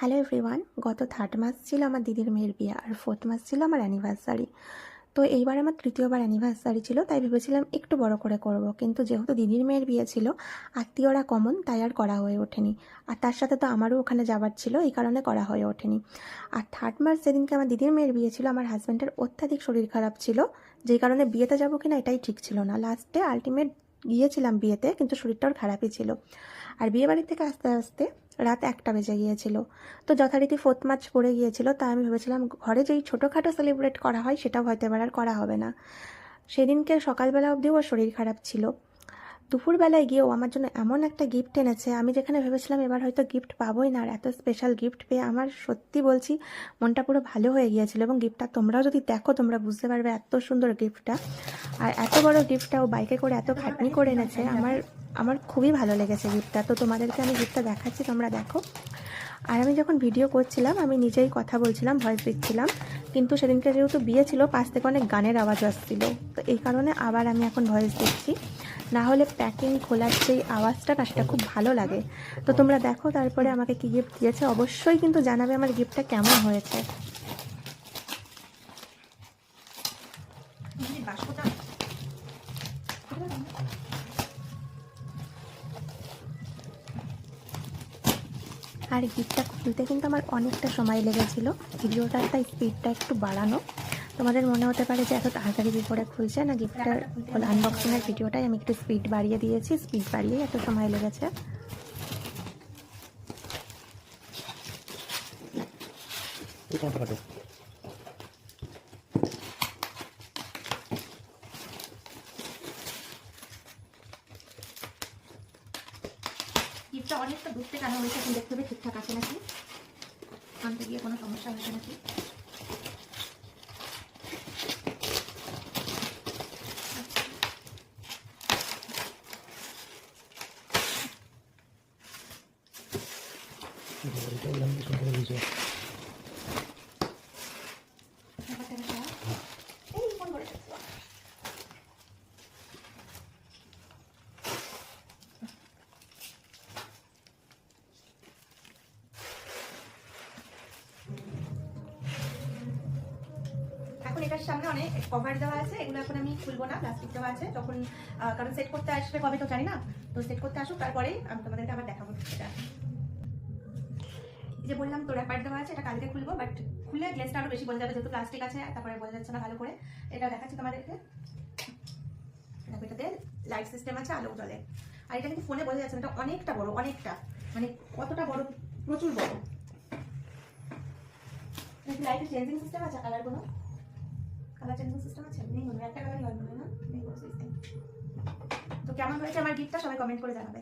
Hello everyone গত third মাস ছিল আমার দিদির মেয়ের বিয়ে আর ফোর্থ মাস ছিল আমার অ্যানিভার্সারি তো এইবার আমার তৃতীয়বার অ্যানিভার্সারি ছিল, তাই ভেবেছিলাম একটু বড় করে করব। কিন্তু যেহেতু দিদির মেয়ের বিয়ে ছিল, আত্মীয়রা কমন তাই আর করা হয়ে ওঠেনি। আর তার সাথে তো আমারও ওখানে যাবার ছিল, এই কারণে করা হয়ে ওঠেনি। আর থার্ড মাস যেদিনকে আমার দিদির মেয়ের বিয়ে ছিল, আমার হাজব্যান্ডের অত্যাধিক শরীর খারাপ ছিল, যেই কারণে বিয়েতে যাব কিনা এটাই ঠিক ছিল না। লাস্টে আলটিমেট গিয়েছিলাম বিয়েতে, কিন্তু শরীরটা ওর খারাপই ছিল। আর বিয়ে বাড়ি থেকে আস্তে আস্তে রাত একটা বেজে গিয়েছিল। তো যথারীতি ফোর্থ মার্চ পড়ে গিয়েছিল, তা আমি ভেবেছিলাম ঘরে যেই ছোটোখাটো সেলিব্রেট করা হয়, সেটাও হয়তো এবার আর করা হবে না। সেদিনকে সকালবেলা অবধিও ওর শরীর খারাপ ছিল। দুপুরবেলায় গিয়েও আমার জন্য এমন একটা গিফট এনেছে, আমি যেখানে ভেবেছিলাম এবার হয়তো গিফট পাবোই না, আর এত স্পেশাল গিফট পেয়ে আমার সত্যি বলছি মনটা পুরো ভালো হয়ে গিয়েছিল এবং গিফটটা তোমরাও যদি দেখো তোমরা বুঝতে পারবে এত সুন্দর গিফটটা আর এত বড় গিফটটা ও বাইকে করে এত খাটনি করে এনেছে, আমার আমার খুবই ভালো লেগেছে গিফটটা তো তোমাদেরকে আমি গিফটটা দেখাচ্ছি, তোমরা দেখো। আর আমি যখন ভিডিও করছিলাম, আমি নিজেই কথা বলছিলাম ভয়েস দিচ্ছিলাম, কিন্তু সেদিনকে যেহেতু বিয়ে ছিল, পাশ থেকে অনেক গানের আওয়াজ আসছিল। তো এই কারণে আবার আমি এখন ভয়েস দিচ্ছি। না হলে প্যাকিং খোলার সেই আওয়াজটা, না, সেটা খুব ভালো লাগে। তো তোমরা দেখো তারপরে আমাকে কি গিফট দিয়েছে। অবশ্যই কিন্তু জানাবে আমার গিফটটা কেমন হয়েছে। আর গিফটটা খুলতে কিন্তু আমার অনেকটা সময় লেগেছিল। ভিডিওটার তাই স্পিডটা একটু বাড়ানো। তোমাদের মনে হতে পারে যে এত তাড়াতাড়ি বিপরে খুলছে? না গিফটটার আনবক্সিংয়ের ভিডিওটাই আমি একটু স্পিড বাড়িয়ে দিয়েছি। স্পিড বাড়িয়ে এত সময় লেগেছে। গিফটটা অনেকটা দূর থেকে আনা হয়েছে দেখতে হবে ঠিকঠাক আছে নাকি? আনতে গিয়ে কোনো সমস্যা হয়েছে নাকি এটা বললাম যে সুন্দর ভিডিও ব্যাপারটা বেশ ভালো। এই ফোন করে দেখতে হবে। এখন এটার সামনে অনেক কভার দেওয়া আছে এগুলো এখন আমি খুলবো না প্লাস্টিক দেওয়া আছে। আহ, কারণ সেট করতে আসবে কবে তো জানি না। তো সেট করতে আসুক তারপরেই আমি তোমাদেরকে আবার দেখাবো। এই যে বললাম তো র্যাপার দেওয়া আছে, এটা কালকে খুলবো বাট খুলে গ্লেসটা আরও বেশি বোঝা যাবে যেহেতু প্লাস্টিক আছে, তারপরে বোঝা যাচ্ছে না ভালো করে। এটা দেখাচ্ছি তোমাদেরকে। দেখো, এটাতে লাইট সিস্টেম আছে আলো জ্বলে আর এটা কিন্তু ফোনে বোঝা যাচ্ছে না, এটা অনেকটা বড়, অনেকটা। মানে কতটা বড়, প্রচুর বড়। লাইটের চেঞ্জিং সিস্টেম আছে কালার কোনো? কালার চেঞ্জিং সিস্টেম আছে? নেই মনে একটা কালারই হয় মনে না নেই কোনো সিস্টেম তো কেমন হয়েছে আমার গিফটটা সবাই কমেন্ট করে জানাবে।